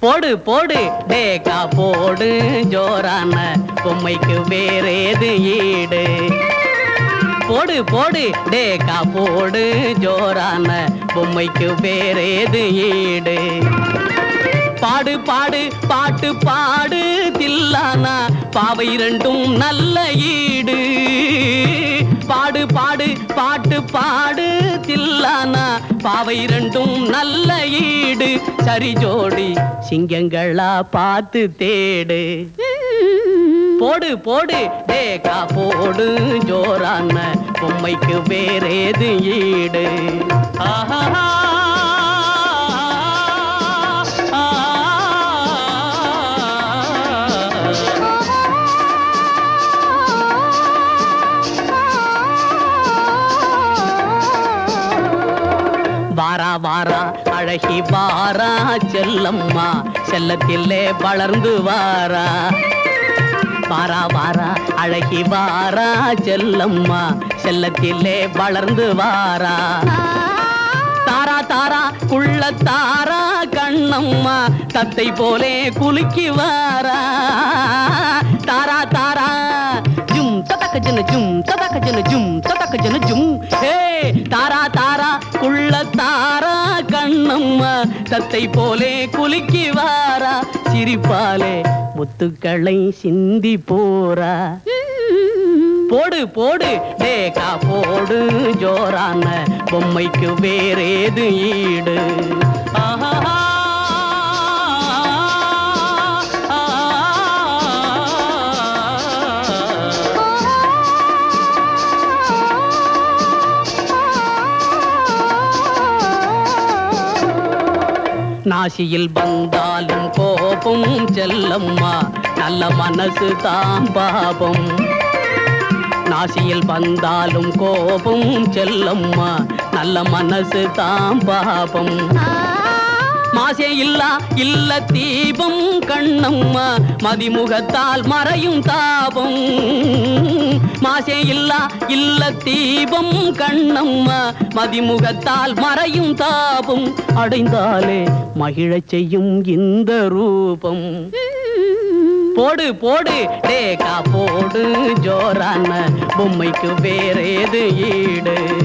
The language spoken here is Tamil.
போடு போடு. டேக்கா போடு. ஜோரான பொம்மைக்கு வேறேது ஈடு? போடு போடு. டேக்கா போடு. ஜோரான பொம்மைக்கு வேறேது ஈடு? பாடு பாடு. பாட்டு பாடு. தில்லானா பாவை ரெண்டும் நல்ல ஈடு. பாடு பாடு. பாட்டு பாடு. பாவை ரெண்டும் நல்ல ஈடு. சரி ஜோடி சிங்கங்களா பார்த்து தேடு. போடு போடு டேகா போடு. ஜோரான பொம்மைக்கு வேறேது ஈடு. ஆஹா வாரா அழகி வாரா செல்லம்மா செல்லத்திலே வளர்ந்து வாரா. வாரா வாரா அழகி வாரா செல்லம்மா செல்லத்திலே வளர்ந்து வாரா. தாரா தாரா குள்ள தாரா கண்ணம்மா தத்தை போலே குலுக்கி வாரா. ஜும் ததக்க ஜன ஜும் ததக்க ஜன ஜும். ஹே தாரா தாரா குள்ள தாரா கண்ணம்மா தத்தை போலே குலுக்கி வாரா சிரிப்பாலே முத்துக்களை சிந்தி போறா போடு போடு டேகா போடு ஜோரான பொம்மைக்கு வேறேது ஈடு. ஆஹா நாசியில் வந்தாலும் கோபம் செல்லம்மா. நல்ல மனசு தான் பாபம். நாசியில் வந்தாலும் கோபம் செல்லம்மா. நல்ல மனசு தான் பாபம் மாசே இல்லா இல்ல தீபம் கண்ணம்மா. மதிமுகத்தால் மறையும் தாபம். மாசே இல்லா இல்ல தீபம் கண்ணம்மா. மதிமுகத்தால் மறையும் தாபம். அடைந்தாலே மகிழச் செய்யும் இந்த ரூபம். போடு போடு டேக்கா போடு ஜோரான பொம்மைக்கு வேறேது ஈடு.